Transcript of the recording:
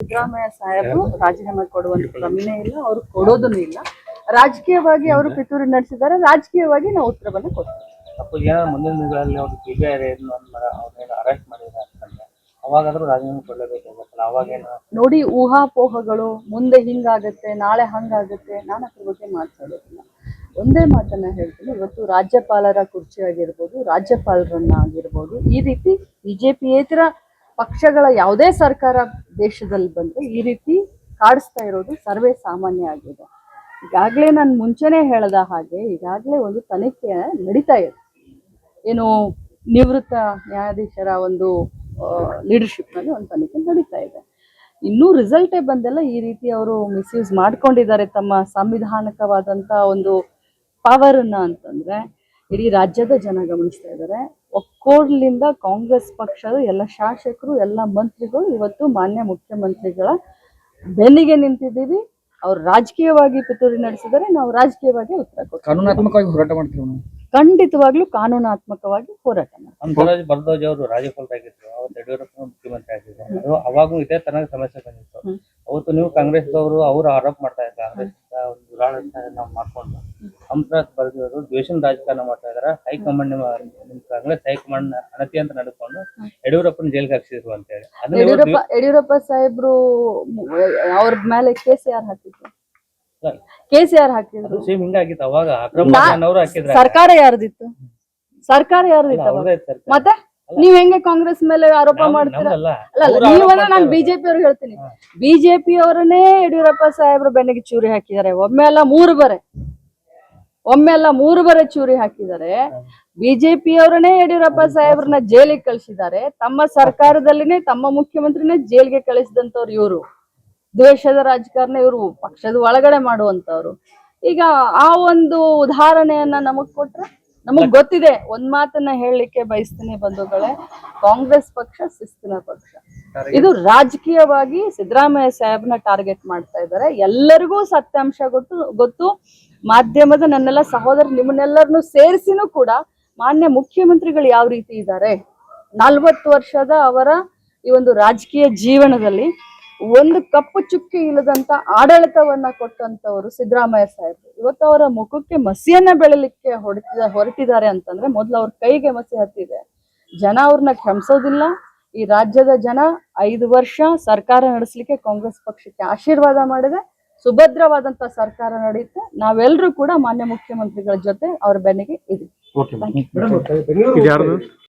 ಸಿದ್ದರಾಮಯ್ಯ ಸಾಹೇಬರು ರಾಜೀನಾಮೆ ಕೊಡುವಂತ ಪ್ರಮೇಯ ಇಲ್ಲ ಅವರು ಕೊಡೋದನ್ನು ಇಲ್ಲ. ರಾಜಕೀಯವಾಗಿ ಅವರು ಪಿತೂರಿ ನಡೆಸಿದ್ದಾರೆ ರಾಜಕೀಯವಾಗಿ ನಾವು ಉತ್ತರವನ್ನು ಕೊಡ್ತೀವಿ. ಅಪ್ಪ ಏನೋ ಮುಂದಿನ ದಿನಗಳಲ್ಲಿ ಅವ್ರು ಸಿ ಬಿ ಐ ಅವ್ರನ್ನೆಲ್ಲ ಅರೆಸ್ಟ್ ಮಾಡಿದ್ರೆ ಅಂತಂದ್ರೆ ಅವಾಗಾದ್ರೂ ರಾಜೀನಾಮೆ ಕೊಡಲೇಬೇಕಾಗತ್ತಲ್ಲ ಅವಾಗೇನು ನೋಡಿ ಊಹಾಪೋಹಗಳು ಮುಂದೆ ಹಿಂಗಾಗತ್ತೆ ನಾಳೆ ಹಂಗಾಗತ್ತೆ ನಾನು ಅದ್ರ ಬಗ್ಗೆ ಮಾತಾಡೋದಿಲ್ಲ. ಒಂದೇ ಮಾತನ್ನ ಹೇಳ್ತೀನಿ ಇವತ್ತು ರಾಜ್ಯಪಾಲರ ಕುರ್ಚಿ ಆಗಿರ್ಬೋದು ರಾಜ್ಯಪಾಲರನ್ನ ಆಗಿರ್ಬೋದು ಈ ರೀತಿ ಬಿಜೆಪಿಯೇತರ ಪಕ್ಷಗಳ ಯಾವುದೇ ಸರ್ಕಾರ ದೇಶದಲ್ಲಿ ಬಂದರೆ ಈ ರೀತಿ ಕಾಡಿಸ್ತಾ ಇರೋದು ಸರ್ವೇ ಸಾಮಾನ್ಯ ಆಗಿದೆ. ಈಗಾಗಲೇ ನಾನು ಮುಂಚೆನೇ ಹೇಳ್ದ ಹಾಗೆ ಈಗಾಗಲೇ ಒಂದು ತನಿಖೆ ನಡೀತಾ ಇದೆ. ಏನು ನಿವೃತ್ತ ನ್ಯಾಯಾಧೀಶರ ಒಂದು ಲೀಡರ್ಶಿಪ್ನಲ್ಲಿ ಒಂದು ತನಿಖೆ ನಡೀತಾ ಇದೆ. ಇನ್ನೂ ರಿಸಲ್ಟೇ ಬಂದೆಲ್ಲ. ಈ ರೀತಿ ಅವರು ಮಿಸ್ಯೂಸ್ ಮಾಡ್ಕೊಂಡಿದ್ದಾರೆ ತಮ್ಮ ಸಂವಿಧಾನಕವಾದಂಥ ಒಂದು ಪವರನ್ನು ಅಂತಂದರೆ ಇಡೀ ರಾಜ್ಯದ ಜನ ಗಮನಿಸ್ತಾ ಇದ್ದಾರೆ. ಒಕ್ಕೋಡ್ಲಿಂದ ಕಾಂಗ್ರೆಸ್ ಪಕ್ಷದ ಎಲ್ಲ ಶಾಸಕರು ಎಲ್ಲ ಮಂತ್ರಿಗಳು ಇವತ್ತು ಮಾನ್ಯ ಮುಖ್ಯಮಂತ್ರಿಗಳ ಬೆನ್ನಿಗೆ ನಿಂತಿದ್ದೀವಿ. ಅವ್ರು ರಾಜಕೀಯವಾಗಿ ಪಿತೂರಿ ನಡೆಸಿದರೆ ನಾವು ರಾಜಕೀಯವಾಗಿ ಉತ್ತರ ಕೊಡ್ತೀವಿ. ಕಾನೂನಾತ್ಮಕವಾಗಿ ಹೋರಾಟ ಮಾಡ್ತೀವಿ ನಾವು? ಖಂಡಿತವಾಗ್ಲೂ ಕಾನೂನಾತ್ಮಕವಾಗಿ ಹೋರಾಟ ಮಾಡ್ತೀವಿ. ಭರದ್ವಾಜ್ ಬರ್ದೋಜ್ ಅವರು ರಾಜ್ಯಪಾಲರಾಗಿದ್ರು ಅವತ್ತು ಯಡಿಯೂರಪ್ಪ ಮುಖ್ಯಮಂತ್ರಿ ಆಗಿದ್ರು. ಅವಾಗೂ ಇದೇ ತರ ಸಮಸ್ಯೆ ಬಂದಿತ್ತು. ಅವತ್ತು ನೀವು ಕಾಂಗ್ರೆಸ್ದವರು ಅವರು ಆರೋಪ ಮಾಡ್ತಾ ಇದ್ದಾರೆ ಕಾಂಗ್ರೆಸ್ ನಾವು ಮಾಡ್ಕೊಂಡು ಹಂಸರಾಜ್ ಬರ್ದಿವರು ದ್ವೇಷನ ರಾಜಕಾರಣ ಮಾಡ್ತಾ ಇದಾರೆ. ಹೈಕಮಾಂಡ್ ಕಾಂಗ್ರೆಸ್ ಹೈಕಮಾಂಡ್ ಅಣತಿ ಅಂತ ನಡ್ಕೊಂಡು ಯಡಿಯೂರಪ್ಪನ ಜೈಲ್ಗೆ ಹಾಕ್ಸಿದ್ರು ಅಂತ ಹೇಳಿ. ಅದನ್ನ ಯಡಿಯೂರಪ್ಪ ಯಡಿಯೂರಪ್ಪ ಸಾಹೇಬ್ರು ಅವ್ರ ಮೇಲೆ ಕೇಸ್ ಯಾರು ಹಾಕಿದ್ರು ಕೇಸ್ ಯಾರು ಹಾಕಿದ್ರು. ಸೇಮ್ ಹಿಂಗಾಗಿತ್ತು. ಅವಾಗ ಅಕ್ರಮ ಹಾಕಿದ್ರು. ಸರ್ಕಾರ ಯಾರ್ದಿತ್ತು? ಸರ್ಕಾರ ಯಾರ್ದಿತ್ತು ಅವಾಗ? ಮತ್ತೆ? ನೀವ್ ಹೆಂಗೆ ಕಾಂಗ್ರೆಸ್ ಮೇಲೆ ಆರೋಪ ಮಾಡ್ತೀರಾ? ನಮ್ದಲ್ಲ. ಅಲ್ಲ ಅಲ್ಲ ಅವ್ರು ಆರೋಪ ನಾನು ಬಿಜೆಪಿ ಅವ್ರಿಗೆ ಹೇಳ್ತೀನಿ. ಬಿಜೆಪಿ ಅವರನ್ನೇ ಯಡಿಯೂರಪ್ಪ ಸಾಹೇಬ್ರು ಬೆನ್ನಿಗೆ ಚೂರಿ ಹಾಕಿದ್ದಾರೆ. ಒಮ್ಮೆ ಅಲ್ಲ ಮೂರು ಬರೆ. ಒಮ್ಮೆ ಎಲ್ಲ ಮೂರು ಬರ ಚೂರಿ ಹಾಕಿದ್ದಾರೆ. ಬಿಜೆಪಿ ಅವರನ್ನೇ ಯಡಿಯೂರಪ್ಪ ಸಾಹೇಬ್ರನ್ನ ಜೈಲಿಗೆ ಕಳಿಸಿದ್ದಾರೆ. ತಮ್ಮ ಸರ್ಕಾರದಲ್ಲಿನೇ ತಮ್ಮ ಮುಖ್ಯಮಂತ್ರಿನೇ ಜೈಲಿಗೆ ಕಳಿಸಿದಂತವ್ರು ಇವರು. ದ್ವೇಷದ ರಾಜಕಾರಣ ಇವರು ಪಕ್ಷದ ಒಳಗಡೆ ಮಾಡುವಂತವ್ರು ಈಗ ಆ ಒಂದು ಉದಾಹರಣೆಯನ್ನ ನಮಗ್ ಕೊಟ್ರೆ ನಮಗ್ ಗೊತ್ತಿದೆ. ಒಂದ್ ಮಾತನ್ನ ಹೇಳಲಿಕ್ಕೆ ಬಯಸ್ತೀನಿ ಬಂಧುಗಳೇ. ಕಾಂಗ್ರೆಸ್ ಪಕ್ಷ ಶಿಸ್ತಿನ ಪಕ್ಷ. ಇದು ರಾಜಕೀಯವಾಗಿ ಸಿದ್ದರಾಮಯ್ಯ ಸಾಹೇಬ್ನ ಟಾರ್ಗೆಟ್ ಮಾಡ್ತಾ ಇದ್ದಾರೆ. ಎಲ್ಲರಿಗೂ ಸತ್ಯಾಂಶ ಗೊತ್ತು ಗೊತ್ತು. ಮಾಧ್ಯಮದ ನನ್ನೆಲ್ಲ ಸಹೋದರ ನಿಮ್ಮನ್ನೆಲ್ಲರನ್ನು ಸೇರಿಸಿನೂ ಕೂಡ ಮಾನ್ಯ ಮುಖ್ಯಮಂತ್ರಿಗಳು ಯಾವ ರೀತಿ ಇದ್ದಾರೆ? ನಲ್ವತ್ತು ವರ್ಷದ ಅವರ ಈ ಒಂದು ರಾಜಕೀಯ ಜೀವನದಲ್ಲಿ ಒಂದು ಕಪ್ಪು ಚುಕ್ಕಿ ಇಲ್ಲದಂತ ಆಡಳಿತವನ್ನ ಕೊಟ್ಟಂತವರು ಸಿದ್ದರಾಮಯ್ಯ ಸಾಹೇಬ್ ಇವತ್ತು ಅವರ ಮುಖಕ್ಕೆ ಮಸಿಯನ್ನ ಬೆಳಲಿಕ್ಕೆ ಹೊರಟಿದ, ಹೊರಟಿದ್ದಾರೆ ಅಂತಂದ್ರೆ ಮೊದಲು ಅವ್ರ ಕೈಗೆ ಮಸಿ ಹತ್ತಿದೆ. ಜನ ಅವ್ರನ್ನ ಕ್ಷಮಿಸೋದಿಲ್ಲ. ಈ ರಾಜ್ಯದ ಜನ ಐದು ವರ್ಷ ಸರ್ಕಾರ ನಡೆಸಲಿಕ್ಕೆ ಕಾಂಗ್ರೆಸ್ ಪಕ್ಷಕ್ಕೆ ಆಶೀರ್ವಾದ ಮಾಡಿದೆ ಸುಭದ್ರವಾದಂತ ಸರ್ಕಾರ ನಡೆಯುತ್ತೆ. ನಾವೆಲ್ಲರೂ ಕೂಡ ಮಾನ್ಯ ಮುಖ್ಯಮಂತ್ರಿಗಳ ಜೊತೆ ಅವ್ರ ಬೆನ್ನಿಗೆ ಇದೆ ಓಕೆ